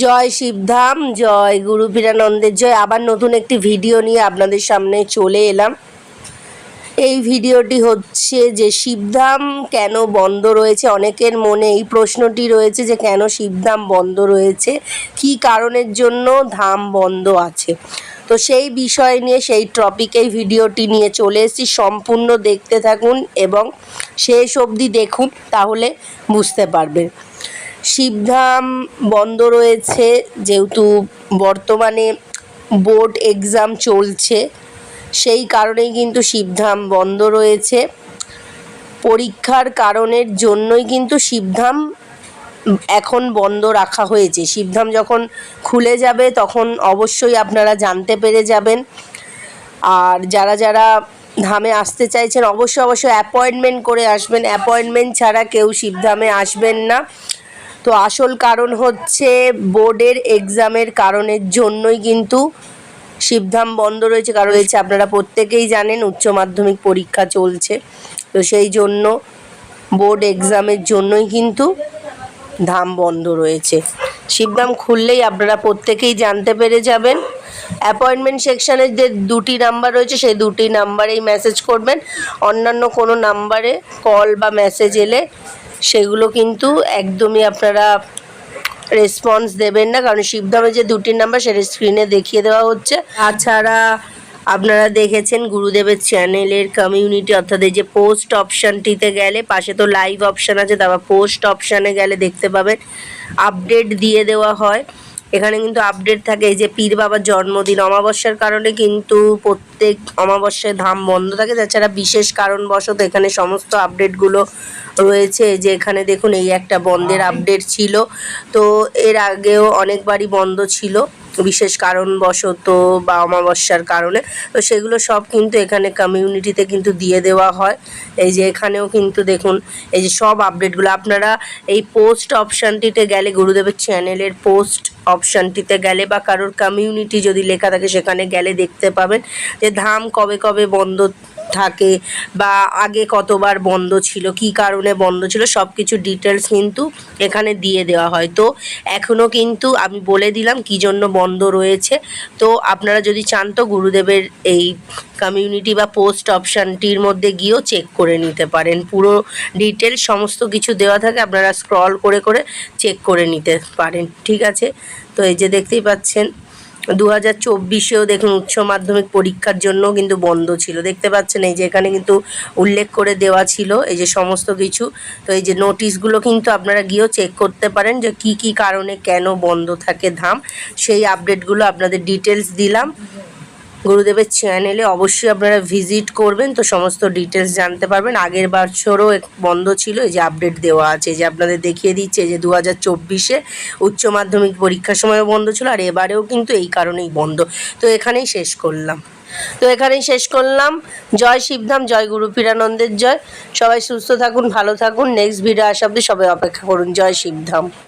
জয় শিবধাম, জয় গুরু পীরানন্দের জয়। আবার নতুন একটি ভিডিও নিয়ে আপনাদের সামনে চলে এলাম। এই ভিডিওটি হচ্ছে যে শিবধাম কেন বন্ধ রয়েছে? অনেকের মনে এই প্রশ্নটি রয়েছে যে কেন শিবধাম বন্ধ রয়েছে? কি কারণের জন্য ধাম বন্ধ আছে? তো সেই বিষয় নিয়ে, সেই টপিকেই ভিডিওটি নিয়ে চলে এসেছি। সম্পূর্ণ দেখতে থাকুন এবং শেষ অবধি দেখুন, তাহলে বুঝতে পারবেন। শিবধাম বন্ধ রয়েছে, যেহেতু বর্তমানে বোর্ড এক্সাম চলছে, সেই কারণেই কিন্তু শিবধাম বন্ধ রয়েছে। পরীক্ষার কারণের জন্যই কিন্তু শিবধাম এখন বন্ধ রাখা হয়েছে। শিবধাম যখন খুলে যাবে, তখন অবশ্যই আপনারা জানতে পেরে যাবেন। আর যারা যারা ধামে আসতে চাইছেন, অবশ্যই অবশ্যই অ্যাপয়েন্টমেন্ট করে আসবেন। অ্যাপয়েন্টমেন্ট ছাড়া কেউ শিবধামে আসবেন না। তো আসল কারণ হচ্ছে বোর্ডের এক্সামের কারণের জন্যই কিন্তু শিবধাম বন্ধ রয়েছে। কারণ রয়েছে আপনারা প্রত্যেকেই জানেন উচ্চ মাধ্যমিক পরীক্ষা চলছে। তো সেই জন্য বোর্ড এক্সামের জন্যই কিন্তু ধাম বন্ধ রয়েছে। শিবধাম খুললেই আপনারা প্রত্যেকেই জানতে পেরে যাবেন। অ্যাপয়েন্টমেন্ট সেকশানের যে দুটি নাম্বার রয়েছে, সেই দুটি নাম্বারেই মেসেজ করবেন। অন্যান্য কোনো নাম্বারে কল বা মেসেজ এলে সেগুলো কিন্তু একদমই আপনারা রেসপন্স দেবেন না, কারণ শিবধামে যে দুটির নাম্বার সেটা স্ক্রিনে দেখিয়ে দেওয়া হচ্ছে। তাছাড়া আপনারা দেখেছেন গুরুদেবের চ্যানেলের কমিউনিটি অর্থাৎ এই যে পোস্ট অপশানটিতে গেলে, পাশে তো লাইভ অপশান আছে, তারপর পোস্ট অপশানে গেলে দেখতে পাবেন আপডেট দিয়ে দেওয়া হয়। এখানে কিন্তু আপডেট থাকে এই যে পীর বাবার জন্মদিন। অমাবস্যার কারণে কিন্তু প্রত্যেক অমাবস্যায় ধাম বন্ধ থাকে। তাছাড়া বিশেষ কারণবশত এখানে সমস্ত আপডেটগুলো রয়েছে। যে এখানে দেখুন এই একটা বন্ধের আপডেট ছিল। তো এর আগেও অনেকবারই বন্ধ ছিল। বিশেষ কারণবশত বা অমাবস্যার কারণে। তো সেগুলো সব কিন্তু এখানে কমিউনিটিতে কিন্তু দিয়ে দেওয়া হয়। এই যে এখানেও কিন্তু দেখুন, এই যে সব আপডেটগুলো আপনারা এই পোস্ট অপশানটিতে গেলে, গুরুদেবের চ্যানেলের পোস্ট অপশানটিতে গেলে বা কারোর কমিউনিটি যদি লেখা থাকে, সেখানে গেলে দেখতে পাবেন যে ধাম কবে কবে বন্ধ থাকে বা আগে কতবার বন্ধ ছিল, কি কারণে বন্ধ ছিল সব কিছু ডিটেলস কিন্তু এখানে দিয়ে দেওয়া হয়। তো এখনও কিন্তু আমি বলে দিলাম কী জন্য বন্ধ রয়েছে। তো আপনারা যদি চান তো গুরুদেবের এই কমিউনিটি বা পোস্ট অপশানটির মধ্যে গিয়েও চেক করে নিতে পারেন। পুরো ডিটেলস সমস্ত কিছু দেওয়া থাকে, আপনারা স্ক্রল করে করে চেক করে নিতে পারেন। ঠিক আছে? তো এই যে দেখতেই পাচ্ছেন দু হাজার চব্বিশেও দেখুন উচ্চ মাধ্যমিক পরীক্ষার জন্য কিন্তু বন্ধ ছিল। দেখতে পাচ্ছেন এই যে এখানে কিন্তু উল্লেখ করে দেওয়া ছিল এই যে সমস্ত কিছু। তো এই যে নোটিশগুলো কিন্তু আপনারা গিয়েও চেক করতে পারেন যে কি কি কারণে কেন বন্ধ থাকে ধাম। সেই আপডেটগুলো আপনাদের ডিটেলস দিলাম। গুরুদেবের চ্যানেলে অবশ্যই আপনারা ভিজিট করবেন। তো সমস্ত ডিটেলস জানতে পারবেন। আগের বছরও বন্ধ ছিল, এই যে আপডেট দেওয়া আছে যে আপনাদের দেখিয়ে দিচ্ছে যে দু হাজার চব্বিশে উচ্চ মাধ্যমিক পরীক্ষার সময়ও বন্ধ ছিল, আর এবারেও কিন্তু এই কারণেই বন্ধ। তো এখানেই শেষ করলাম। তো এখানেই শেষ করলাম। জয় শিবধাম, জয় গুরু পীরানন্দের জয়। সবাই সুস্থ থাকুন, ভালো থাকুন। নেক্সট ভিডিও আসা অব্দি সবাই অপেক্ষা করুন। জয় শিবধাম।